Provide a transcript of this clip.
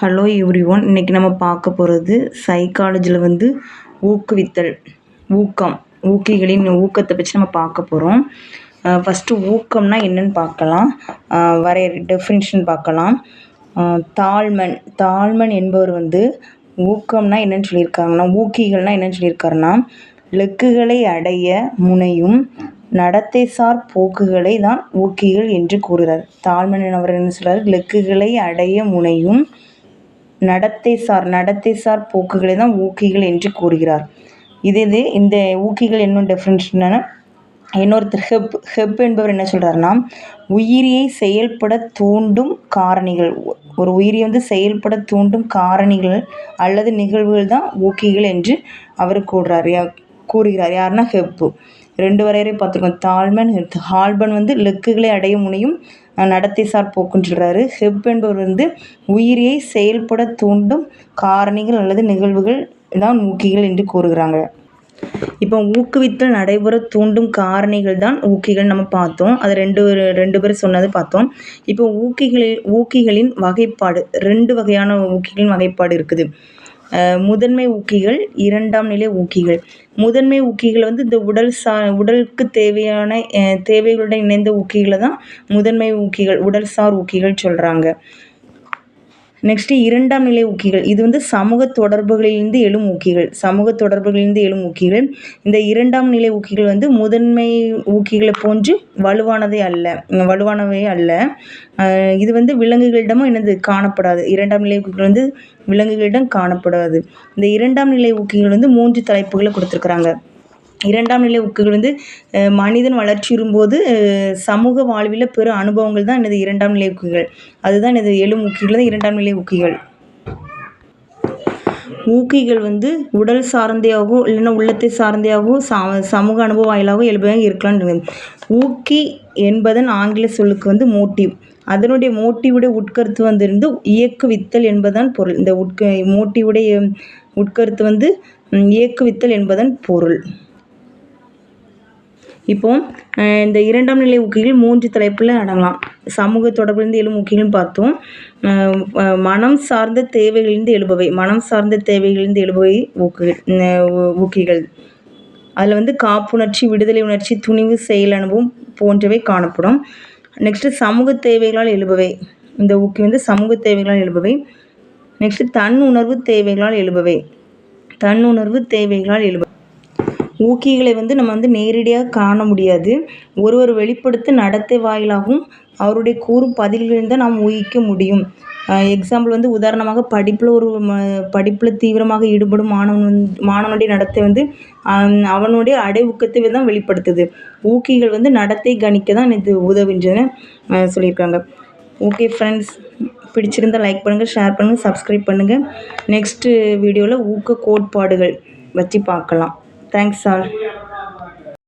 Hello every one இன்றைக்கி நம்ம பார்க்க போகிறது சைக்காலஜியில் வந்து ஊக்குவித்தல் ஊக்கம் ஊக்கிகளின் ஊக்கத்தை பற்றி நம்ம பார்க்க போகிறோம் ஃபஸ்ட்டு ஊக்கம்னா என்னன்னு பார்க்கலாம். வரைய டெஃபினிஷன் பார்க்கலாம். தாழ்மன் தாழ்மன் என்பவர் வந்து ஊக்கம்னா என்னன்னு சொல்லியிருக்காங்கன்னா ஊக்கிகள்னால் என்னன்னு சொல்லியிருக்காருன்னா லெக்குகளை அடைய முனையும் நடத்தைசார் போக்குகளை தான் ஊக்கிகள் என்று கூறுகிறார். தாழ்மன் அவர் என்ன சொல்கிறார் லெக்குகளை அடைய முனையும் நடத்தைசார் நடத்தைசார் போக்குகளை தான் ஊக்கிகள் என்று கூறுகிறார். இது இது இந்த ஊக்கிகள் இன்னும் டெஃபரன்ஸ் என்னென்னா இன்னொருத்தர் ஹெப் ஹெப் என்பவர் என்ன சொல்கிறாருன்னா உயிரியை செயல்பட தூண்டும் காரணிகள். ஒரு உயிரி வந்து செயல்பட தூண்டும் காரணிகள் அல்லது நிகழ்வுகள் தான் ஊக்கிகள் என்று அவர் கூறுறார். கூறுகிறார். யாருன்னா ஹெப்பு. ரெண்டு வரையறை பார்த்துருக்கோம். தாழ்மன் ஹால்பன் வந்து லெக்குகளை அடைய முனையும் நடத்தைசார் போக்குன்னு சொல்கிறாரு ஹெப் என்பவர் வந்து உயிரியை செயல்பட தூண்டும் காரணிகள் அல்லது நிகழ்வுகள் தான் ஊக்கிகள் என்று கூறுகிறாங்க. இப்போ ஊக்குவித்தல் நடைபெற தூண்டும் காரணிகள் தான் ஊக்கிகள் நம்ம பார்த்தோம். அது ரெண்டு ரெண்டு பேர் சொன்னது பார்த்தோம். இப்போ ஊக்கிகளில் ஊக்கிகளின் வகைப்பாடு ரெண்டு வகையான ஊக்கிகளின் வகைப்பாடு இருக்குது. முதன்மை ஊக்கிகள் இரண்டாம் நிலை ஊக்கிகள். முதன்மை ஊக்கிகள் வந்து இந்த உடல் சா உடலுக்கு தேவையான தேவைகளுடன் இணைந்த ஊக்கிகளை தான் முதன்மை ஊக்கிகள் உடல் சார் ஊக்கிகள் சொல்கிறாங்க நெக்ஸ்ட்டு இரண்டாம் நிலை ஊக்கிகள். இது வந்து சமூக தொடர்புகளிலிருந்து எழும் ஊக்கிகள். சமூக தொடர்புகளிலிருந்து எழும் ஊக்கிகள். இந்த இரண்டாம் நிலை ஊக்கிகள் வந்து முதன்மை ஊக்கிகளை போன்று வலுவானதே அல்ல. வலுவானவே அல்ல. இது வந்து விலங்குகளிடமும் என்னது? காணப்படாது. இரண்டாம் நிலை ஊக்கிகள் வந்து விலங்குகளிடம் காணப்படாது. இந்த இரண்டாம் நிலை ஊக்கிகள் வந்து மூன்று தலைப்புகளை கொடுத்துருக்குறாங்க. இரண்டாம் நிலை உக்குகள் வந்து மனிதன் வளர்ச்சியுறும்போது சமூக வாழ்வில் பெரு அனுபவங்கள் தான் எனது இரண்டாம் நிலை உக்குகள் அதுதான் எனது எழும் முக்கியங்கள் தான் இரண்டாம் நிலை உக்கிகள் ஊக்கிகள் வந்து உடல் சார்ந்தையாகவோ இல்லைன்னா உள்ளத்தை சார்ந்தையாகவோ ச சமூக அனுபவ வாயிலாகவும் இயல்பாக இருக்கலாம். ஊக்கி என்பதன் ஆங்கில சொல்லுக்கு வந்து மோட்டிவ் அதனுடைய மோட்டிவுடைய உட்கருத்து வந்து இருந்து இயக்குவித்தல் என்பதன் பொருள். இந்த உட்க மோட்டிவுடைய உட்கருத்து வந்து இயக்குவித்தல் என்பதன் பொருள். இப்போ இந்த இரண்டாம் நிலை ஊக்கிகள் மூன்று தலைப்பில் அடங்கலாம். சமூக தொடர்பிலிருந்து எழும் ஊக்கிகள்னு பார்த்தோம். மனம் சார்ந்த தேவைகளிலிருந்து எழுபவை. மனம் சார்ந்த தேவைகளிலிருந்து எழுபவை ஊக்குகள் ஊக்கிகள். அதில் வந்து காப்புணர்ச்சி விடுதலை உணர்ச்சி துணிவு செயல் அனுபவம் போன்றவை காணப்படும். நெக்ஸ்ட்டு சமூக தேவைகளால் எழுபவை. இந்த ஊக்கி வந்து சமூக தேவைகளால் எழுபவை. நெக்ஸ்ட்டு தன் உணர்வு தேவைகளால் எழுபவை. தன் உணர்வு தேவைகளால் எழுபவை ஊக்கிகளை வந்து நம்ம வந்து நேரடியாக காண முடியாது. ஒருவர் வெளிப்படுத்த நடத்தை வாயிலாகவும் அவருடைய கூறும் பதில்களில் தான் நாம் ஊகிக்க முடியும். எக்ஸாம்பிள் வந்து உதாரணமாக படிப்பில் ஒரு படிப்பில் தீவிரமாக ஈடுபடும் மாணவன் வந்து மாணவனுடைய நடத்தை வந்து அவனுடைய அடை ஊக்கத்தை தான் வெளிப்படுத்துது. ஊக்கிகள் வந்து நடத்தை கணிக்க தான் இது உதவுன்றதுன்னு சொல்லியிருக்காங்க. ஓகே ஃப்ரெண்ட்ஸ் பிடிச்சிருந்தால் லைக் பண்ணுங்கள் ஷேர் பண்ணுங்கள் சப்ஸ்கிரைப் பண்ணுங்கள் நெக்ஸ்ட்டு வீடியோவில் ஊக்க கோட்பாடுகள் வச்சு பார்க்கலாம். Thanks, sir.